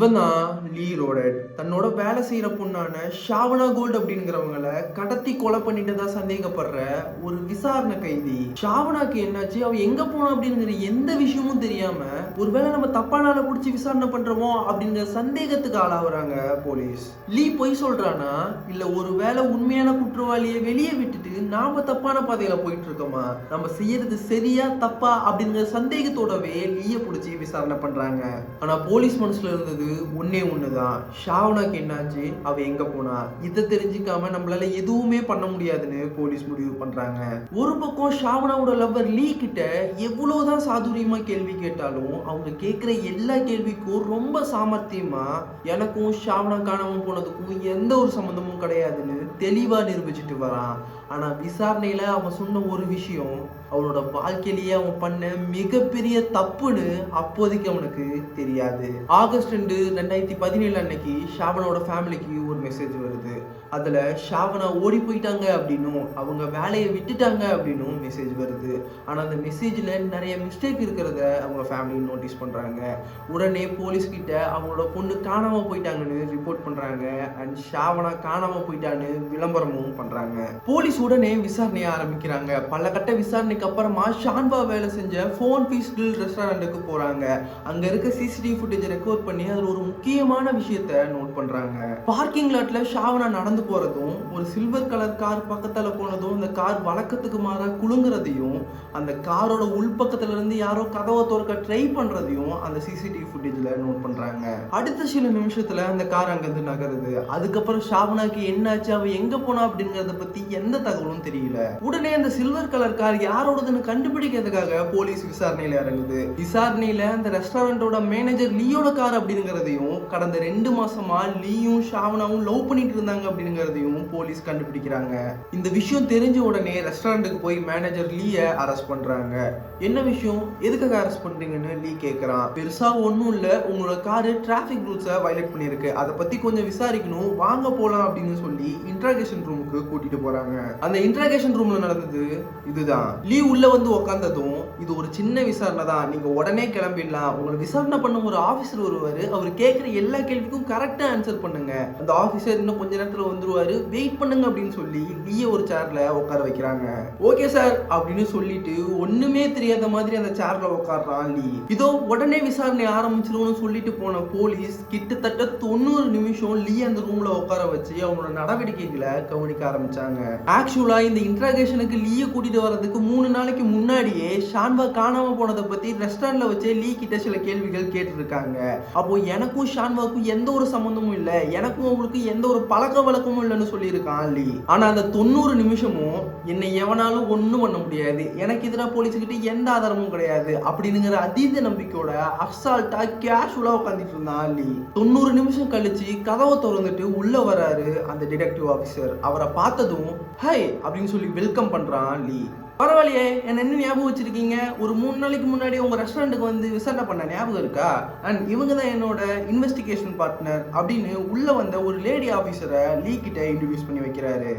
இவன் தான் லீ ரோடட் தன்னோட வேலை செய்கிற பொண்ணான ஷாவனா கோல்ட் அப்படிங்கிறவங்கள கடத்தி கொலை பண்ணிட்டதா சந்தேகப்படுற ஒரு விசாரணை கைதி. ஷாவனாக்கு என்னாச்சு? அவ எங்க போனா அப்படிங்கிற எந்த விஷயமும் தெரியாம ஒருவேளை நம்ம தப்பான ஆளை பிடிச்சி விசாரணை பண்றோமோ அப்படிங்கிற சந்தேகத்துக்கு ஆளாகுறாங்க போலீஸ். லீ பொய் சொல்றானா? இல்ல ஒருவேளை உண்மையான குற்றவாளியை வெளியே விட்டுட்டு நாம தப்பான பாதையில போயிட்டு இருக்கோமா நம்ம செய்யறது சரியா தப்பா அப்படிங்கிற சந்தேகத்தோடவே லீய பிடிச்சி விசாரணை பண்றாங்க. ஆனா போலீஸ் மனசுல இருந்தது ஒன்னே ஒண்ணுதான். ஷாவனாக்கு என்னாச்சு? அவ எங்க போனா? இதை தெரிஞ்சுக்காம நம்மளால எதுவுமே பண்ண முடியாதுன்னு போலீஸ் முடிவு பண்றாங்க. ஒரு பக்கம் ஷாவனாவோட லவ்வர் லீ கிட்ட எவ்வளவுதான் சாதுரியமா கேள்வி கேட்டாலும் அவங்க கேட்கிற எல்லா கேள்விக்கும் ரொம்ப சாமர்த்தியமா எனக்கும் ஷாவனா காணாமல் போனதுக்கும் எந்த ஒரு சம்மந்தமும் கிடையாதுன்னு தெளிவா நிரூபிச்சுட்டு வரான். ஆனா விசாரணையில அவன் சொன்ன ஒரு விஷயம் அவனோட வாழ்க்கையிலேயே அவன் பண்ண மிகப்பெரிய தப்புன்னு அப்போதைக்கு அவனுக்கு தெரியாது. ஆகஸ்ட் ரெண்டு ரெண்டாயிரத்தி பதினேழு அன்னைக்கு ஷாவனோட ஃபேமிலிக்கு ஒரு மெசேஜ் வருது. அதுல ஷாவனா ஓடி போயிட்டாங்க அப்படின்னும் அவங்க வேலையை விட்டுட்டாங்க அப்படின்னும் மெசேஜ் வருது. ஆனா அந்த மெசேஜ்ல நிறைய மிஸ்டேக் இருக்கிறத அவங்க ஃபேமிலி நோட்டீஸ் பண்றாங்க. உடனே போலீஸ் கிட்ட அவங்களோட பொண்ணு காணாம போயிட்டாங்கன்னு ரிப்போர்ட் பண்றாங்க. அண்ட் ஷாவனா காணாம போயிட்டான்னு விளம்பரமும் பண்றாங்க. போலீஸ் உடனே விசாரணையை ஆரம்பிக்கிறாங்க. பல கட்ட விசாரணைக்கு அப்புறமா ஷான்பா வேலை செஞ்ச ஃபோன் பீஸ் கிரில் ரெஸ்டாரண்ட்டுக்கு போறாங்க. அங்க இருக்க சிசிடிவி ஃபுட்டேஜ் ரெக்கார்ட் பண்ணி அதுல ஒரு முக்கியமான விஷயத்த நோட் பண்றாங்க. பார்க்கிங் லாட்ல ஷாவனா நடந்து போறதும் ஒரு சில்வர் கலர் கார் பக்கத்துல போனதும் அந்த கார் வழக்கத்துக்கு மாறா குலுங்குறதையும் அந்த காரோட உள்பக்கத்துல இருந்து யாரோ கதவை திறக்க ட்ரை பண்றதையும் அந்த சிசிடிவி ஃபுட்டேஜ்ல நோட் பண்றாங்க. அடுத்த சில நிமிஷத்துல அந்த கார் அங்கிருந்து நகருது. அதுக்கப்புறம் ஷாவனாக்கு என்னாச்சு? அவ எங்க போனா அப்படிங்கறத பத்தி எந்த தகவலும் தெரியல. உடனே அந்த சில்வர் கலர் கார் யார் யாரோடதுன்னு கண்டுபிடிக்கிறதுக்காக போலீஸ் விசாரணையில இறங்குது. விசாரணையில அந்த ரெஸ்டாரண்டோட மேனேஜர் லீயோட கார் அப்படிங்கிறதையும் கடந்த ரெண்டு மாசமா லீயும் ஷாவனாவும் லவ் பண்ணிட்டு இருந்தாங்க அப்படிங்கிறதையும் போலீஸ் கண்டுபிடிக்கிறாங்க. இந்த விஷயம் தெரிஞ்ச உடனே ரெஸ்டாரண்ட்டுக்கு போய் மேனேஜர் லீய அரெஸ்ட் பண்றாங்க. என்ன விஷயம்? எதுக்காக அரெஸ்ட் பண்றீங்கன்னு லீ கேக்குறான். பெருசா ஒண்ணும் இல்ல. உங்களோட காரு டிராஃபிக் ரூல்ஸை வயலேட் பண்ணிருக்கு அதை பத்தி கொஞ்சம் விசாரிக்கணும். வாங்க போலாம் அப்படின்னு சொல்லி இன்ட்ராகேஷன் ரூமுக்கு கூட்டிட்டு போறாங்க. அந்த இன்ட்ராகேஷன் ரூம்ல நடந்தது இதுதான். லீ உள்ள வந்து உக்காந்ததும் இது ஒரு சின்ன விசாரணை தான். நீங்க உடனே கிளம்பிடலாம். உங்களை விசாரணை பண்ண ஒரு ஆபீசர் வருவாரு அவர் கேட்குற எல்லா கேள்விக்கும் கரெக்டா ஆன்சர் பண்ணுங்க. அந்த ஆபீசர் இன்னும் கொஞ்ச நேரத்துல வந்துருவாரு. வெயிட் பண்ணுங்க அப்படின்னு சொல்லி லீய ஒரு சேர்ல உட்கார வைக்கிறாங்க. ஓகே சார் அப்படின்னு சொல்லிட்டு ஒண்ணுமே தெரியாத மாதிரி அந்த சேர்ல உட்காடுறான் லீ. இதோ உடனே விசாரணை ஆரம்பிச்சிருவோம்னு சொல்லிட்டு போன போலீஸ் கிட்டத்தட்ட தொண்ணூறு நிமிஷம் லீ அந்த ரூம்ல உட்கார வச்சு அவனோட நடவடிக்கைகளை கவனிக்க ஆரம்பிச்சாங்க. ஆக்சுவலா இந்த இன்ட்ராகேஷனுக்கு லீய கூட்டிட்டு வர்றதுக்கு மூணு நாளைக்கு முன்னாடியே ஷான்வா காணாம போனதை பத்தி ரெஸ்டாரண்ட்ல வச்சே லீ கிட்ட சில கேள்விகள் கேட்டிருக்காங்க. அப்போ எனக்கும் ஷான்வாக்கும் எந்த ஒரு சம்மந்தமும் இல்ல. எனக்கும் அவங்களுக்கு எந்த ஒரு பழக்க வழக்கமும் இல்லைன்னு சொல்லியிருக்கான் லீ. ஆனா அந்த தொண்ணூறு நிமிஷமும் என்னை எவனாலும் ஒண்ணும் பண்ண முடியாது. எனக்கு எதிராக போலீஸ்கிட்ட எந்த ஆதாரமும் கிடையாது. அப்படிங்கிற அதீத நம்பிக்கையோட அசால்ட்டா கேஷுவலா உட்காந்துட்டு இருந்தான் லீ. தொண்ணூறு நிமிஷம் கழிச்சு கதவை திறந்துட்டு உள்ள வராரு அந்த டிடெக்டிவ் ஆஃபீஸர் அவரை பார்த்ததும் ஹை! அப்படின்னு சொல்லி வெல்கம் பண்றான் லீ. பரவாயில்லையே என்ன என்ன ஞாபகம் வச்சிருக்கீங்க? ஒரு மூணு நாளைக்கு முன்னாடி உங்க ரெஸ்டாரண்ட்டுக்கு வந்து விசாரணை பண்ண ஞாபகம் இருக்கா? அண்ட் இவங்க தான் என்னோட இன்வெஸ்டிகேஷன் பார்ட்னர் அப்படின்னு உள்ள வந்த ஒரு லேடி ஆஃபீஸரை லீ கிட்ட இன்ட்ரடியூஸ் பண்ணி வைக்கிறாரு.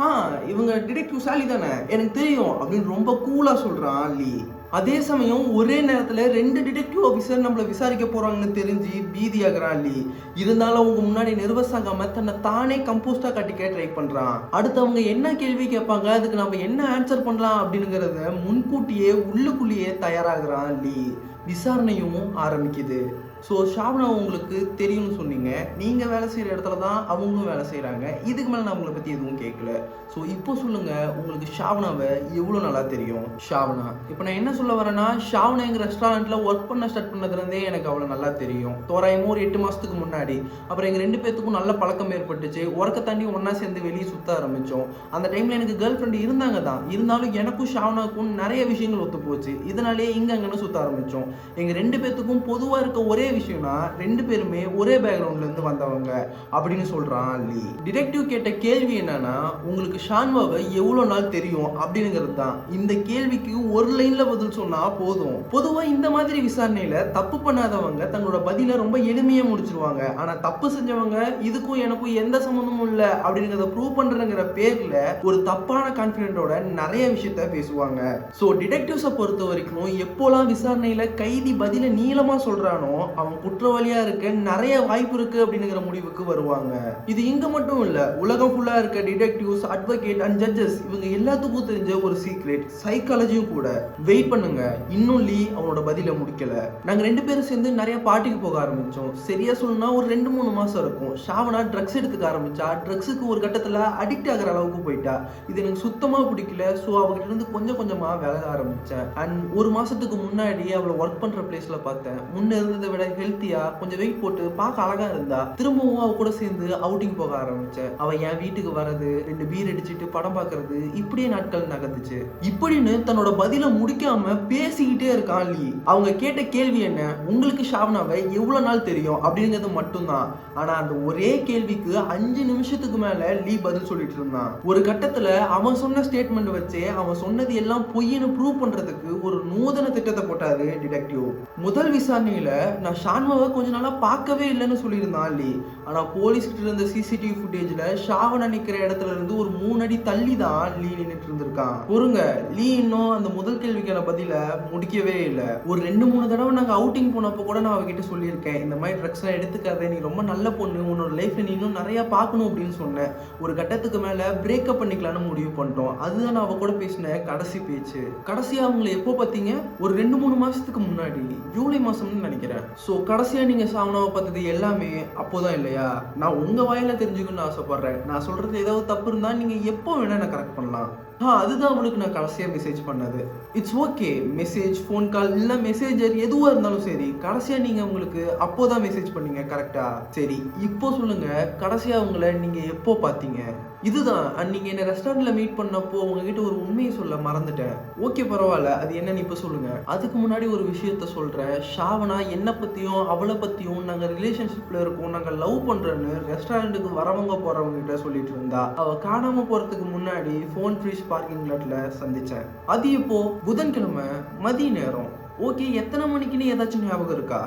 ஆ இவங்க டிடெக்டிவ் சாலி தானே எனக்கு தெரியும் அப்படின்னு ரொம்ப கூலா சொல்றான் லீ அதே சமயம் ஒரே நேரத்தில் ரெண்டு டிடெக்டிவ் ஆஃபீஸர் நம்மளை விசாரிக்க போகிறாங்கன்னு தெரிஞ்சு பீதியாகிறான் லீ இருந்தாலும் அவங்க முன்னாடி நெர்வஸ் ஆகாமல் தன்னை தானே கம்போஸ்டாக கட்டிக்க ட்ரை பண்ணுறான் அடுத்து அவங்க என்ன கேள்வி கேட்பாங்க அதுக்கு நம்ம என்ன ஆன்சர் பண்ணலாம் அப்படிங்கிறத முன்கூட்டியே உள்ளுக்குள்ளேயே தயாராகிறான் லீ விசாரணையும் ஆரம்பிக்குது. ஸோ ஷாப்னா உங்களுக்கு தெரியும்னு சொன்னீங்க. நீங்கள் வேலை செய்கிற இடத்துல தான் அவங்களும் வேலை செய்கிறாங்க இதுக்கு மேலே நான் உங்களை பற்றி எதுவும் கேட்கல ஸோ இப்போ சொல்லுங்கள் உங்களுக்கு ஷாவ்னாவை எவ்வளோ நல்லா தெரியும்? ஷாவ்னா இப்போ நான் என்ன சொல்ல வரேன்னா ஷாவ்னா எங்கள் ரெஸ்டாரண்ட்டில் ஒர்க் பண்ண ஸ்டார்ட் பண்ணதுலேருந்தே எனக்கு அவ்வளோ நல்லா தெரியும். தோராயமும் ஒரு எட்டு மாதத்துக்கு முன்னாடி. அப்புறம் எங்கள் ரெண்டு பேர்த்துக்கும் நல்ல பழக்கம் ஏற்பட்டுச்சு. ஒர்க்கை தாண்டி ஒன்றா சேர்ந்து வெளியே சுற்ற ஆரம்பித்தோம் அந்த டைமில் எனக்கு கேர்ள் ஃப்ரெண்டு இருந்தாங்க தான். இருந்தாலும் எனக்கும் ஷாவ்னாக்கும் நிறைய விஷயங்கள் ஒத்து போச்சு இதனாலேயே இங்கே அங்கேன்னு சுற்ற ஆரம்பித்தோம் எங்கள் ரெண்டு பேர்த்துக்கும் பொதுவாக இருக்க ஒரே விஷயம்னா ரெண்டு பேருமே ஒரே பேக்ரவுண்ட்லேருந்து வந்தவங்க அப்படின்னு சொல்கிறான் லீ. டிடெக்டிவ் கேட்ட கேள்வி என்னன்னா உங்களுக்கு ஷான்வாவை எவ்வளோ நாள் தெரியும்? அப்படிங்கிறது தான். இந்த கேள்விக்கு ஒரு லைனில் பதில் சொன்னால் போதும். பொதுவாக இந்த மாதிரி விசாரணையில் தப்பு பண்ணாதவங்க தங்களோட பதிலை ரொம்ப எளிமையாக முடிச்சிருவாங்க. ஆனால் தப்பு செஞ்சவங்க இதுக்கும் எனக்கும் எந்த சம்மந்தமும் இல்லை அப்படிங்கிறத ப்ரூவ் பண்ணுறங்கிற பேரில் ஒரு தப்பான கான்பிடென்ட்டோட நிறைய விஷயத்த பேசுவாங்க. ஸோ டிடெக்டிவ்ஸை பொறுத்த வரைக்கும் எப்போலாம் விசாரணையில் கைதி பதிலை நீளமாக சொல்கிறானோ அவன் குற்றவாளியா இருக்க நிறைய வாய்ப்பு இருக்கு அப்படிங்கிற முடிவுக்கு வருவாங்க. இது இங்க மட்டும் இல்ல உலகம் ஃபுல்லா இருக்க டிடெக்டிவ்ஸ் அட்வொகேட் அண்ட் ஜட்ஜஸ் இவங்க எல்லாத்துக்கும் தெரிஞ்ச ஒரு சீக்ரெட் சைக்காலஜியும் கூட. வெயிட் பண்ணுங்க இன்னும் லீ அவனோட பதில முடிக்கல. நாங்க ரெண்டு பேரும் சேர்ந்து நிறைய பாட்டிக்கு போக ஆரம்பிச்சோம். சரியா சொல்லணும்னா ஒரு ரெண்டு மூணு மாசம் இருக்கும். ஷாவனா ட்ரக்ஸ் எடுத்துக்க ஆரம்பிச்சா ட்ரக்ஸுக்கு ஒரு கட்டத்துல அடிக்ட் ஆகிற அளவுக்கு போயிட்டா. இது எனக்கு சுத்தமா பிடிக்கல. ஸோ அவகிட்ட இருந்து கொஞ்சம் கொஞ்சமா விலக ஆரம்பிச்சேன். அண்ட் ஒரு மாசத்துக்கு முன்னாடி அவளை ஒர்க் பண்ற பிளேஸ்ல பார்த்தேன். முன்ன இருந்ததை விட ஹெல்த்தியா கொஞ்சம் வெயிட் போட்டு பார்க்க அழகா இருந்தா திரும்பவும் அவ கூட சேர்ந்து அவுட்டிங் போக ஆரம்பிச்சேன் அவ என் வீட்டுக்கு வர்றது ரெண்டு பீர் அடிச்சிட்டு படம் பார்க்கறது இப்படியே நாட்கள் நகர்ந்துச்சு. இப்படின்னு தன்னோட பதில முடிக்காம பேசிக்கிட்டே இருக்கான் லீ. அவங்க கேட்ட கேள்வி என்ன? உங்களுக்கு ஷாவ்னாவை எவ்வளவு நாள் தெரியும்? அப்படிங்கிறது மட்டும்தான். ஆனா அந்த ஒரே கேள்விக்கு அஞ்சு நிமிஷத்துக்கு மேல லீ பதில் சொல்லிட்டு இருந்தான் ஒரு கட்டத்துல அவன் சொன்ன ஸ்டேட்மெண்ட் வச்சே அவன் சொன்னது எல்லாம் பொய்ன்னு ப்ரூவ் பண்றதுக்கு ஒரு நூதன திட்டத்தை போட்டாரு டிடெக்டிவ் முதல் விசாரணையில நான் ஷான்வாவை கொஞ்ச நாளாக பார்க்கவே இல்லைன்னு சொல்லியிருந்தான் லீ ஆனால் போலீஸ்கிட்ட இருந்த சிசிடிவி ஃபுட்டேஜில் ஷாவனை நிற்கிற இடத்துல இருந்து ஒரு மூணு அடி தள்ளி தான் லீ நின்றுட்டு இருந்திருக்கான். பொருங்க லீ இன்னும் அந்த முதல் கேள்விக்கான பதில முடிக்கவே இல்லை. ஒரு ரெண்டு மூணு தடவை நாங்கள் அவுட்டிங் போனப்போ கூட நான் அவகிட்ட சொல்லியிருக்கேன் இந்த மாதிரி ட்ரக்ஸ்லாம் எடுத்துக்காத நீ ரொம்ப நல்ல பொண்ணு உன்னோட லைஃப்ல நீ இன்னும் நிறையா பார்க்கணும் அப்படின்னு சொன்னேன். ஒரு கட்டத்துக்கு மேலே பிரேக்கப் பண்ணிக்கலாம்னு முடிவு பண்ணிட்டோம். அதுதான் நான் அவ கூட பேசின கடைசி பேச்சு. கடைசியாக அவங்களை எப்போ பார்த்தீங்க? ஒரு ரெண்டு மூணு மாதத்துக்கு முன்னாடி. ஜூலை மாதம்னு நினைக்கிறேன். ஸோ கடைசியாக நீங்கள் சாமனாவை பார்த்தது எல்லாமே அப்போ தான் இல்லையா? நான் உங்கள் வாயில் தெரிஞ்சுக்கணும்னு ஆசைப்பட்றேன். நான் சொல்கிறது ஏதாவது தப்பு இருந்தால் நீங்கள் எப்போ வேணால் என்ன கரெக்ட் பண்ணலாம். ஆ அதுதான் அவளுக்கு நான் கடைசியாக மெசேஜ் பண்ணது. It's okay message phone call இல்லை மெசேஜர் எதுவாக இருந்தாலும் சரி கடைசியாக நீங்கள் உங்களுக்கு அப்போ தான் மெசேஜ் பண்ணீங்க கரெக்டாக சரி இப்போ சொல்லுங்கள் கடைசியாக உங்களை நீங்கள் எப்போ பார்த்தீங்க? இதுதான். நீங்கள் என்னை ரெஸ்டாரண்ட்டில் மீட் பண்ணப்போ உங்ககிட்ட ஒரு உண்மையை சொல்ல மறந்துட்டேன். ஓகே பரவாயில்ல. அது என்னன்னு இப்போ சொல்லுங்கள் அதுக்கு முன்னாடி ஒரு விஷயத்த சொல்கிறேன் ஷாவனா என்னை பற்றியும் அவளை பற்றியும் நாங்கள் ரிலேஷன்ஷிப்பில் இருக்கோம். நாங்கள் லவ் பண்ணுறோன்னு ரெஸ்டாரண்ட்டுக்கு வரவங்க போகிறவங்க கிட்ட சொல்லிட்டு இருந்தா அவள் காணாமல் போகிறதுக்கு முன்னாடி ஃபோன் ஃப்ரீஸ் பார்க்கிங் லாட்டில் சந்தித்தேன் அது இப்போ புதன்கிழமை மதிய நேரம். ஓகே எத்தனை மணிக்குன்னு ஏதாச்சும் ஞாபகம் இருக்கா?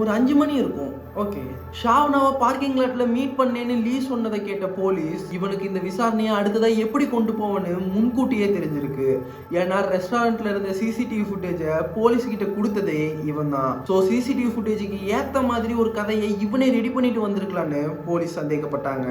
ஒரு அஞ்சு மணி இருக்கும். ஓகே. ஷாவ்னாவை பார்க்கிங் லாட்ல மீட் பண்ணேன்னு லீ சொன்னதை கேட்ட போலீஸ் இவனுக்கு இந்த விசாரணையை அடுத்ததா எப்படி கொண்டு போவன்னு முன்கூட்டியே தெரிஞ்சிருக்கு. ஏன்னா ரெஸ்டாரண்ட்ல இருந்த சிசிடிவி ஃபுட்டேஜை போலீஸ் கிட்ட கொடுத்ததே இவன் தான் ஸோ சிசிடிவி ஃபுட்டேஜுக்கு ஏத்த மாதிரி ஒரு கதையை இவனே ரெடி பண்ணிட்டு வந்திருக்கலான்னு போலீஸ் சந்தேகப்பட்டாங்க.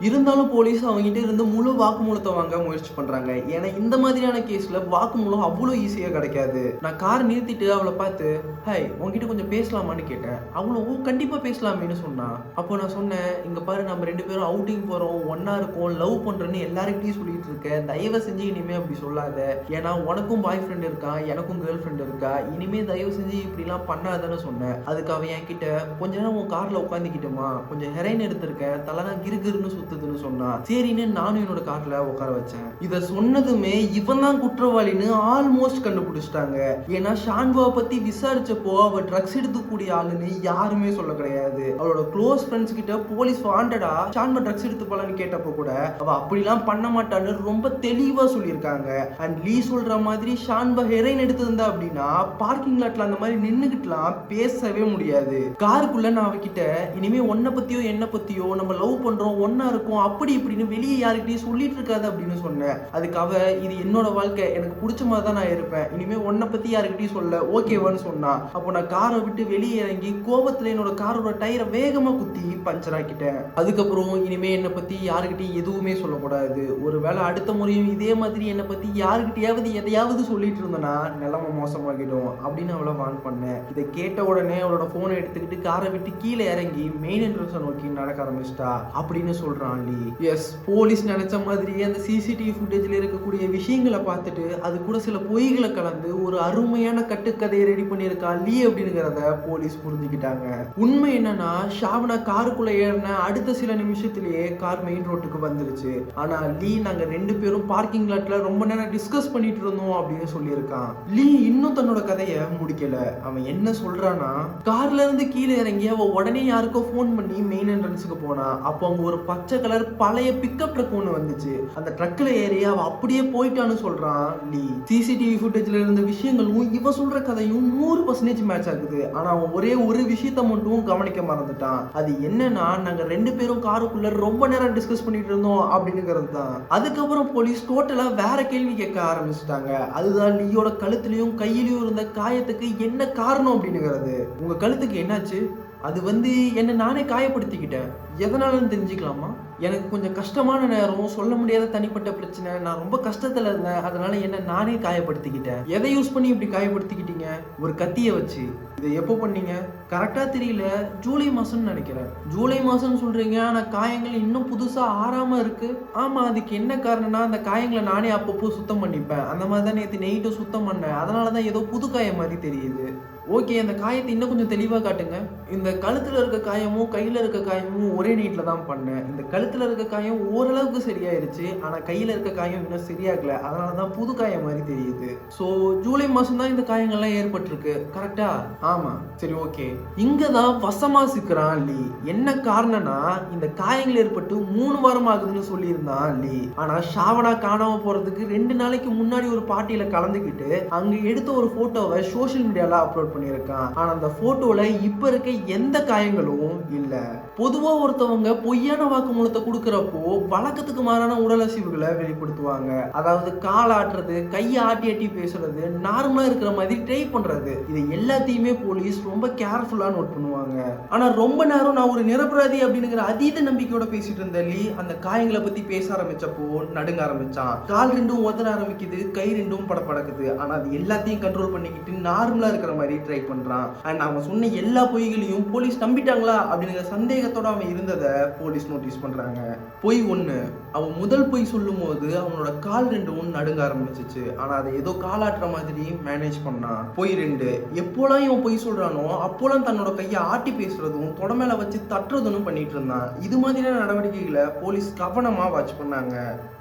இருந்தாலும் போலீஸ் அவங்ககிட்ட இருந்து முழு வாக்குமூலத்தை வாங்க முயற்சி பண்றாங்க. ஏன்னா இந்த மாதிரியான கேஸ்ல வாக்குமூலம் அவ்வளோ ஈஸியா கிடைக்காது. நான் கார் நிறுத்திட்டு அவளை பார்த்து ஹாய் உங்ககிட்ட கொஞ்சம் பேசலாமான்னு கேட்டேன். அவளும் "ஓ, கண்டிப்பா பேசலாமேன்னு சொன்னான் அப்போ நான் சொன்னேன் இங்க பாரு நம்ம ரெண்டு பேரும் அவுட்டிங் போறோம் ஒண்ணா இருக்கோம் லவ் பண்றேன்னு எல்லாருக்கிட்டையும் சொல்லிட்டு இருக்கேன். தயவு செஞ்சு இனிமே அப்படி சொல்லாத. ஏன்னா உனக்கும் பாய் ஃப்ரெண்ட் இருக்கான் எனக்கும் கேர்ள் ஃப்ரெண்ட் இருக்கா இனிமே தயவு செஞ்சு இப்படிலாம் பண்ணாதன்னு சொன்னேன். அதுக்கு அவன் என்கிட்ட கொஞ்ச நேரம் உன் கார்ல உட்காந்துக்கிட்டோமா கொஞ்சம் ஹெரைன் எடுத்திருக்கேன் தலைலாம் சுத்த கொடுத்ததுன்னு சொன்னா சரின்னு நானும் என்னோட கார்ல உட்கார வச்சேன். இத சொன்னதுமே இவன் தான் குற்றவாளின்னு ஆல்மோஸ்ட் கண்டுபிடிச்சிட்டாங்க. ஏன்னா ஷான்வாவை பத்தி விசாரிச்சப்போ அவ ட்ரக்ஸ் எடுத்துக்கூடிய ஆளுன்னு யாருமே சொல்ல கிடையாது. அவளோட க்ளோஸ் ஃப்ரெண்ட்ஸ் கிட்ட போலீஸ் வாண்டடா ஷான்வா ட்ரக்ஸ் எடுத்து போலான்னு கேட்டப்போ கூட அவ அப்படிலாம் பண்ண மாட்டான்னு ரொம்ப தெளிவா சொல்லியிருக்காங்க. அண்ட் லீ சொல்ற மாதிரி ஷான்வா ஹெரைன் எடுத்திருந்தா அப்படின்னா பார்க்கிங் லாட்ல அந்த மாதிரி நின்னுகிட்டுலாம் பேசவே முடியாது. காருக்குள்ள நான் அவகிட்ட இனிமே உன்னை பத்தியோ என்ன பத்தியோ நம்ம லவ் பண்றோம் ஒன்னா இருக்கும் அப்படி இப்படின்னு வெளியே யாருக்கிட்டையும் சொல்லிட்டு இருக்காது அப்படின்னு சொன்னேன். அதுக்கு அவ இது என்னோட வாழ்க்கை எனக்கு பிடிச்ச மாதிரி தான் நான் இருப்பேன். இனிமே உன்னை பத்தி யாருக்கிட்டையும் சொல்ல ஓகேவான்னு சொன்னா. அப்போ நான் காரை விட்டு வெளியே இறங்கி கோபத்துல என்னோட காரோட டயரை வேகமா குத்தி பஞ்சர் ஆக்கிட்டேன். அதுக்கப்புறம் இனிமே என்னை பத்தி யாருக்கிட்டையும் எதுவுமே சொல்லக்கூடாது. ஒருவேளை அடுத்த முறையும் இதே மாதிரி என்னை பத்தி யாருக்கிட்டையாவது எதையாவது சொல்லிட்டு இருந்தேன்னா நிலைமை மோசமாகிடும் அப்படின்னு அவளை வான் பண்ணேன். இதை கேட்ட உடனே அவளோட போனை எடுத்துக்கிட்டு காரை விட்டு கீழே இறங்கி மெயின் என்ட்ரன்ஸை நோக்கி நடக்க ஆரம்பிச்சிட்டா அப்படின்னு சொல்கிறேன் லீ எஸ் போலீஸ் நினைச்ச மாதிரியே அந்த சிசிடிவி ஃபுட்டேஜில் இருக்கக்கூடிய விஷயங்களை பார்த்துட்டு அது கூட சில பொய்களை கலந்து ஒரு அருமையான கட்டுக்கதையை ரெடி பண்ணியிருக்கா லீ அப்படிங்கிறத போலீஸ் புரிஞ்சுக்கிட்டாங்க. உண்மை என்னன்னா ஷாவனா காருக்குள்ள ஏறின அடுத்த சில நிமிஷத்திலேயே கார் மெயின் ரோட்டுக்கு வந்துருச்சு. ஆனா லீ நாங்க ரெண்டு பேரும் பார்க்கிங் லாட்ல ரொம்ப நேரம் டிஸ்கஸ் பண்ணிட்டு இருந்தோம் அப்படின்னு சொல்லியிருக்கான். லீ இன்னும் தன்னோட கதையை முடிக்கல. அவன் என்ன சொல்றானா கார்ல இருந்து கீழே இறங்கி அவ உடனே யாருக்கோ ஃபோன் பண்ணி மெயின் என்ட்ரன்ஸுக்கு போனா அப்போ அவங்க ஒரு பச்சை பச்சை கலர் பழைய பிக்கப் ட்ரக் ஒன்று வந்துச்சு. அந்த ட்ரக்கில் ஏறி அவன் அப்படியே போயிட்டான்னு சொல்கிறான் நீ சிசிடிவி ஃபுட்டேஜ்ல இருந்த விஷயங்களும் இவன் சொல்கிற கதையும் நூறு பர்சன்டேஜ் மேட்ச் ஆகுது. ஆனால் அவன் ஒரே ஒரு விஷயத்த மட்டும் கவனிக்க மறந்துட்டான். அது என்னன்னா நாங்கள் ரெண்டு பேரும் காருக்குள்ள ரொம்ப நேரம் டிஸ்கஸ் பண்ணிட்டு இருந்தோம் அப்படிங்கிறது தான். அதுக்கப்புறம் போலீஸ் டோட்டலாக வேற கேள்வி கேட்க ஆரம்பிச்சிட்டாங்க. அதுதான் நீயோட கழுத்துலையும் கையிலையும் இருந்த காயத்துக்கு என்ன காரணம் அப்படிங்கிறது. உங்கள் கழுத்துக்கு என்னாச்சு? அது வந்து என்னை நானே காயப்படுத்திக்கிட்டேன். எதனாலன்னு தெரிஞ்சுக்கலாமா? எனக்கு கொஞ்சம் கஷ்டமான நேரம் சொல்ல முடியாத தனிப்பட்ட பிரச்சனை நான் ரொம்ப கஷ்டத்துல இருந்தேன். அதனால என்ன நானே காயப்படுத்திக்கிட்டேன். எதை யூஸ் பண்ணி இப்படி காயப்படுத்திக்கிட்டீங்க? ஒரு கத்தியை வச்சு. இதை எப்போ பண்ணீங்க? கரெக்டா தெரியல. ஜூலை மாசம்னு நினைக்கிறேன். ஜூலை மாசம்னு சொல்றீங்க ஆனா காயங்கள் இன்னும் புதுசா ஆறாம இருக்கு. ஆமா அதுக்கு என்ன காரணம்னா அந்த காயங்களை நானே அப்பப்போ சுத்தம் பண்ணிப்பேன். அந்த மாதிரி தான் நேற்று நைட்டும் சுத்தம் பண்ணேன். அதனால தான் ஏதோ புது காயம் மாதிரி தெரியுது. ஓகே அந்த காயத்தை இன்னும் கொஞ்சம் தெளிவாக காட்டுங்க. இந்த கழுத்தில் இருக்க காயமும் கையில் இருக்க காயமும் ஒரே நீட்டில் தான் பண்ணேன். இந்த கழுத்தில் இருக்க காயம் ஓரளவுக்கு சரியாயிருச்சு. ஆனால் கையில் இருக்க காயம் இன்னும் சரியாகல. அதனால தான் புது காயம் மாதிரி தெரியுது. ஸோ ஜூலை மாதம் தான் இந்த காயங்கள்லாம் ஏற்பட்டிருக்கு. கரெக்டா ஆமாம் சரி ஓகே இங்கே தான் வசமாக சிக்கிறான் லீ. என்ன காரணம்னா இந்த காயங்கள் ஏற்பட்டு மூணு வாரம் ஆகுதுன்னு சொல்லியிருந்தான் லீ. ஆனால் ஷாவனா காணாமல் போகிறதுக்கு ரெண்டு நாளைக்கு முன்னாடி ஒரு பார்ட்டியில் கலந்துக்கிட்டு அங்கே எடுத்த ஒரு ஃபோட்டோவை சோஷியல் மீடியாவில் அப்லோட் பண்ணியிருக்கான். ஆனா அந்த போட்டோல இப்ப இருக்க எந்த காயங்களும் இல்ல. பொதுவா ஒருத்தவங்க பொய்யான வாக்குமூலத்தை கொடுக்கறப்போ வழக்கத்துக்கு மாறான உடல் அசைவுகளை வெளிப்படுத்துவாங்க. அதாவது கால் ஆட்டுறது கையை ஆட்டி ஆட்டி பேசுறது நார்மலா இருக்கிற மாதிரி ட்ரை பண்றது. இது எல்லாத்தையுமே போலீஸ் ரொம்ப கேர்ஃபுல்லா நோட் பண்ணுவாங்க. ஆனா ரொம்ப நேரம் நான் ஒரு நிரபராதி அப்படிங்கிற அதீத நம்பிக்கையோட பேசிட்டு இருந்த லீ அந்த காயங்களை பத்தி பேச ஆரம்பிச்சப்போ நடுங்க ஆரம்பிச்சான். கால் ரெண்டும் உதற ஆரம்பிக்குது கை ரெண்டும் படப்படக்குது ஆனா அது எல்லாத்தையும் கண்ட்ரோல் பண்ணிக்கிட்டு நார்மலா இருக்கிற மாதிரி ட்ரை பண்ணுறான் அண்ட் அவன் சொன்ன எல்லா பொய்களையும் போலீஸ் நம்பிட்டாங்களா? அப்படிங்கிற சந்தேகத்தோட அவன் இருந்ததை போலீஸ் நோட்டீஸ் பண்ணுறாங்க பொய் ஒன்று அவன் முதல் பொய் சொல்லும் போது அவனோட கால் ரெண்டு ஒன்று நடுங்க ஆரம்பிச்சிச்சு. ஆனால் அதை ஏதோ காலாட்டுற மாதிரி மேனேஜ் பண்ணான் பொய் ரெண்டு. எப்போலாம் இவன் பொய் சொல்கிறானோ அப்போலாம் தன்னோட கையை ஆட்டி பேசுறதும் தொடமேல வச்சு தட்டுறதும் பண்ணிட்டு இருந்தான். இது மாதிரியான நடவடிக்கைகளை போலீஸ் கவனமாக வாட்ச் பண்ணாங்க.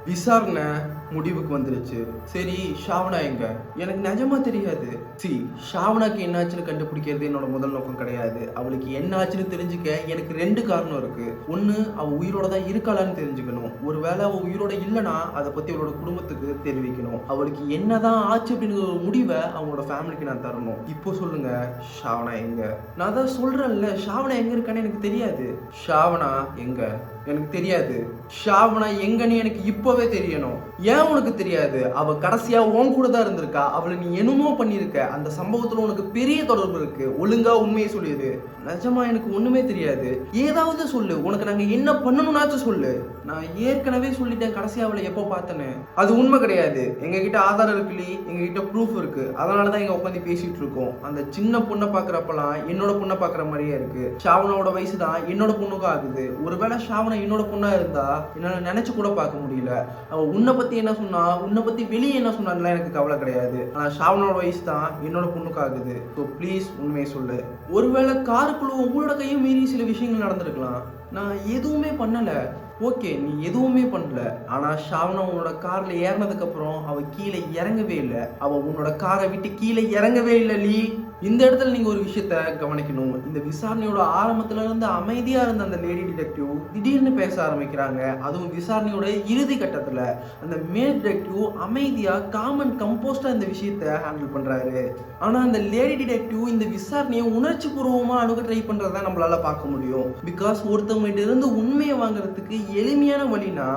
விசாரணை முடிவுக்கு வந்துருச்சு. சரி ஷாவனா எங்க? எனக்கு நிஜமா தெரியாது. சி ஷாவனாக்கு என்னாச்சுன்னு கண்டுபிடிக்கிறது என்னோட முதல் நோக்கம் கிடையாது. அவளுக்கு என்ன ஆச்சுன்னு தெரிஞ்சுக்க எனக்கு ரெண்டு காரணம் இருக்கு. ஒன்று அவள் உயிரோட தான் இருக்காளான்னு தெரிஞ்சுக்கணும். ஒரு ஒருவேளை அவள் உயிரோட இல்லைன்னா அதை பற்றி அவளோட குடும்பத்துக்கு தெரிவிக்கணும். அவளுக்கு என்னதான் ஆச்சு அப்படிங்கிற ஒரு முடிவை அவங்களோட ஃபேமிலிக்கு நான் தரணும். இப்போ சொல்லுங்க ஷாவனா எங்க? நான் தான் சொல்றேன்ல ஷாவனா எங்க இருக்கான்னு எனக்கு தெரியாது. ஷாவனா எங்க? எனக்கு தெரியாது. ஷாவனா எங்கன்னு எனக்கு இப்போவே தெரியணும். ஏன் உனக்கு தெரியாது? அவ கடைசியா உன் கூட தான் இருந்திருக்கா. அவளை நீ என்னமோ பண்ணியிருக்க. அந்த சம்பவத்துல உனக்கு பெரிய தொடர்பு இருக்கு. ஒழுங்கா உண்மையை சொல்லியது நிஜமா எனக்கு ஒண்ணுமே தெரியாது. ஏதாவது சொல்லு. உனக்கு நாங்க என்ன பண்ணணும்னாச்சும் சொல்லு. நான் ஏற்கனவே சொல்லிட்டேன். கடைசியா அவளை எப்போ பார்த்தேன்னு. அது உண்மை கிடையாது. எங்க கிட்ட ஆதாரம் இருக்குல்லி எங்க கிட்ட ப்ரூஃப் இருக்கு. அதனாலதான் தான் உட்காந்து பேசிட்டு இருக்கோம். அந்த சின்ன பொண்ணை பாக்குறப்பெல்லாம் என்னோட பொண்ணை பாக்குற மாதிரியே இருக்கு. ஷாவனோட வயசு தான் என்னோட பொண்ணுக்கும் ஆகுது. ஒருவேளை ஷாவன் என்னோட பொண்ணாக இருந்தா என்னால் நினச்சி கூட பார்க்க முடியல. அவள் உன்னை பற்றி என்ன சொன்னா உன்னை பற்றி வெளியே என்ன சொன்னான்லாம் எனக்கு கவலை கிடையாது. ஆனால் ஷாவனோட வயசு தான் என்னோட பொண்ணுக்கு ஆகுது. ஸோ ப்ளீஸ் உண்மையை சொல்லு. ஒருவேளை காருக்குள்ள உங்களோட கையும் மீறி சில விஷயங்கள் நடந்திருக்கலாம். நான் எதுவுமே பண்ணலை. ஓகே நீ எதுவுமே பண்ணல. ஆனால் ஷாவனா உன்னோட காரில் ஏறினதுக்கப்புறம் அவள் கீழே இறங்கவே இல்லை. அவள் உன்னோட காரை விட்டு கீழே இறங்கவே இல்லை லீ. இந்த இடத்துல நீங்கள் ஒரு விஷயத்த கவனிக்கணும். இந்த விசாரணையோட ஆரம்பத்துல இருந்து அமைதியாக இருந்த அந்த லேடி டிடெக்டிவ் திடீர்னு பேச ஆரம்பிக்கிறாங்க. அதுவும் விசாரணையோட இறுதி கட்டத்தில் அந்த மேல் டிடெக்டிவ் அமைதியாக காமன் கம்போஸ்டாக இந்த விஷயத்த ஹேண்டில் பண்ணுறாரு ஆனால் அந்த லேடி டிடெக்டிவ் இந்த விசாரணையை உணர்ச்சி பூர்வமாக அணுக ட்ரை பண்றதை நம்மளால் பார்க்க முடியும். பிகாஸ் ஒருத்தவங்கிட்ட இருந்து உண்மையை வாங்குறதுக்கு எளிமையான வழினா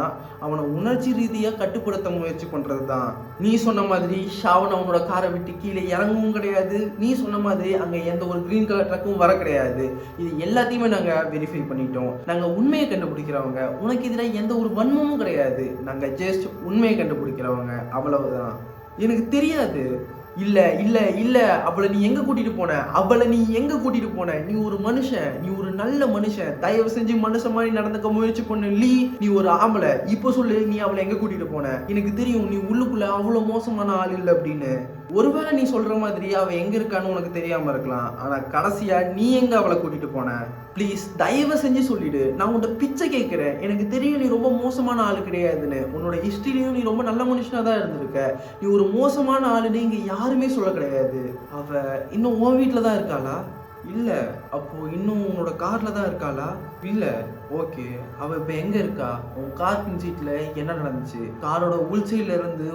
அவனை உணர்ச்சி ரீதியாக கட்டுப்படுத்த முயற்சி பண்ணுறது தான் நீ சொன்ன மாதிரி ஷாவன் அவனோட காரை விட்டு கீழே இறங்கவும் கிடையாது. நீ சொன்ன மாதிரி அங்கே எந்த ஒரு க்ரீன் கலர் ட்ரக்கும் வர கிடையாது. இது எல்லாத்தையுமே நாங்கள் வெரிஃபை பண்ணிட்டோம். நாங்கள் உண்மையை கண்டுபிடிக்கிறவங்க. உனக்கு இதில் எந்த ஒரு வன்மமும் கிடையாது. நாங்கள் ஜஸ்ட் உண்மையை கண்டுபிடிக்கிறவங்க. அவ்வளவுதான். எனக்கு தெரியாது. இல்லை இல்லை இல்லை. அவளை நீ எங்கே கூட்டிகிட்டு போன? அவளை நீ எங்கே கூட்டிகிட்டு போன? நீ ஒரு மனுஷன். நீ ஒரு நல்ல மனுஷன். தயவு செஞ்சு மனுஷன் மாதிரி நடந்துக்க முயற்சி பண்ணு லீ. நீ ஒரு ஆம்பளை. இப்போ சொல்லு நீ அவளை எங்கே கூட்டிகிட்டு போன? எனக்கு தெரியும் நீ உள்ளுக்குள்ளே அவ்வளோ மோசமான ஆள் இல்லை அப்படின்னு. ஒருவேளை நீ சொல்ற மாதிரி அவள் எங்க இருக்கான்னு உனக்கு தெரியாம இருக்கலாம். ஆனா கடைசியா நீ எங்க அவளை கூட்டிட்டு போன? ப்ளீஸ் தயவு செஞ்சு சொல்லிடு. நான் உன்கிட்ட பிச்சை கேட்குறேன். எனக்கு தெரியும் நீ ரொம்ப மோசமான ஆள் கிடையாதுன்னு. உன்னோட ஹிஸ்ட்ரிலையும் நீ ரொம்ப நல்ல மனுஷனா தான் இருந்திருக்க. நீ ஒரு மோசமான ஆளுன்னு இங்க யாருமே சொல்ல கிடையாது. அவ இன்னும் உன் வீட்டில் தான் இருக்காளா? இல்லை அப்போது இன்னும் உன்னோட காரில் தான் இருக்காளா? இல்லை ஓகே அவள் இப்போ எங்கே இருக்கா? உன் கார் சீட்டில் என்ன நடந்துச்சு? காரோட உள் உதச்சி இருந்து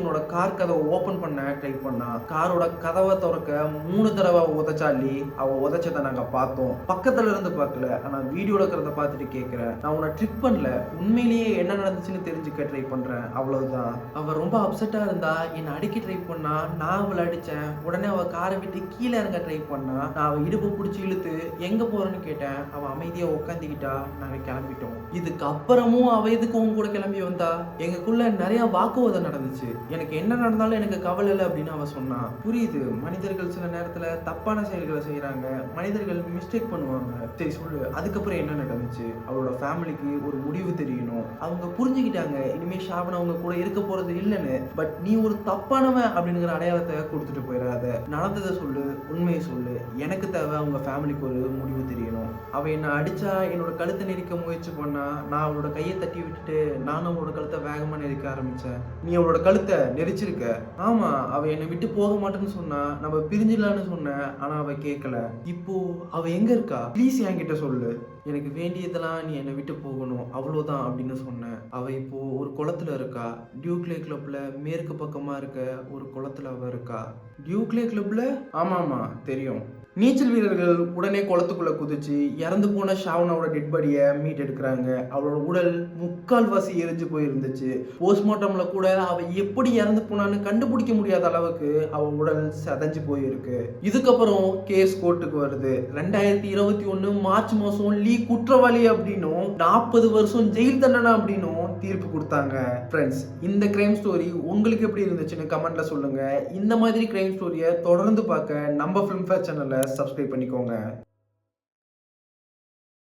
உன்னோட கார் கதவை ஓப்பன் பண்ண ட்ரை பண்ணா. காரோட கதவை திறக்க மூணு தடவை உதச்சாலி அவள் உதச்சதை நாங்கள் பார்த்தோம். பக்கத்தில் இருந்து பார்க்கல ஆனால் வீடியோ இருக்கிறத பார்த்துட்டு கேட்குறேன் நான் உன்னை ட்ரிக் பண்ணல உண்மையிலேயே என்ன நடந்துச்சுன்னு தெரிஞ்சுக்க ட்ரை பண்ணுறேன் அவ்வளவுதான். அவள் ரொம்ப அப்செட்டாக இருந்தா என்னை அடிக்க ட்ரை பண்ணா நான் அவளை அடித்தேன் உடனே அவள் காரை விட்டு கீழே இறங்க ட்ரை பண்ணா நான் அவ இடுப்பு பிடிச்சி இழுத்து எங்க போகிறேன்னு கேட்டேன். அவள் அமைதியா உட்காந்துக்கிட்டா நாங்க கிளம்பிட்டோம். இதுக்கு அப்புறமும் அவ எதுக்கு உன் கூட கிளம்பி வந்தா? எங்களுக்குள்ள நிறைய வாக்குவாதம் நடந்துச்சு. எனக்கு என்ன நடந்தாலும் எனக்கு கவலை இல்லை அப்படின்னு அவன் சொன்னான். புரியுது. மனிதர்கள் சில நேரத்துல தப்பான செயல்களை செய்யறாங்க மனிதர்கள் மிஸ்டேக் பண்ணுவாங்க. சரி சொல்லு. அதுக்கப்புறம் என்ன நடந்துச்சு? அவளோட ஃபேமிலிக்கு ஒரு முடிவு தெரியணும். அவங்க புரிஞ்சுக்கிட்டாங்க. இனிமே ஷாபன் அவங்க கூட இருக்க போறது இல்லைன்னு. பட் நீ ஒரு தப்பானவன் அப்படிங்கிற அடையாளத்தை கொடுத்துட்டு போயிடாத. நடந்ததை சொல்லு. உண்மையை சொல்லு. எனக்கு தேவை அவங்க ஃபேமிலிக்கு ஒரு முடிவு தெரியணும். அவள் என்னை அடித்தா என்னோட கழுத்தை நெரிக்க முயற்சி பண்ணா நான் அவளோட கையை தட்டி விட்டுட்டு நானும் அவளோட கழுத்தை வேகமாக நெரிக்க ஆரம்பித்தேன் நீ அவளோட கழுத்தை நெரிச்சிருக்க. ஆமாம் அவள் என்னை விட்டு போக மாட்டேன்னு சொன்னா நம்ம பிரிஞ்சிடலான்னு சொன்னேன் ஆனால் அவள் கேட்கல இப்போ அவள் எங்கே இருக்கா? ப்ளீஸ் என்கிட்ட சொல்லு. எனக்கு வேண்டியதெல்லாம் நீ என்னை விட்டு போகணும். அவ்வளோதான் அப்படின்னு சொன்னேன். அவள் இப்போ ஒரு குளத்துல இருக்கா. டியூக்லே கிளப்பில் மேற்கு பக்கமாக இருக்க ஒரு குளத்துல அவள் இருக்கா. டியூக்லே கிளப்பில் ஆமாம் ஆமாம் தெரியும். நீச்சல் வீரர்கள் உடனே குளத்துக்குள்ளே குதிச்சு இறந்து போன ஷாவனாவோட டெட் பாடியை மீட் எடுக்கிறாங்க. அவளோட உடல் முக்கால்வாசி எரிஞ்சு போயிருந்துச்சு. போஸ்ட்மார்ட்டமில் கூட அவள் எப்படி இறந்து போனான்னு கண்டுபிடிக்க முடியாத அளவுக்கு அவள் உடல் செதஞ்சு போயிருக்கு. இதுக்கப்புறம் கேஸ் கோர்ட்டுக்கு வருது. ரெண்டாயிரத்தி இருபத்தி ஒன்று மார்ச் மாதம் லீ குற்றவாளி அப்படின்னும் நாற்பது வருஷம் ஜெயில் தண்டனை அப்படின்னும் தீர்ப்பு கொடுத்தாங்க ஃப்ரெண்ட்ஸ் இந்த கிரைம் ஸ்டோரி உங்களுக்கு எப்படி இருந்துச்சுன்னு கமெண்ட்ல சொல்லுங்க. இந்த மாதிரி கிரைம் ஸ்டோரியை தொடர்ந்து பார்க்க நம்ம ஃபிலிம் ஃபேர் சேனலை சப்ஸ்கிரைப் பண்ணிக்கோங்க.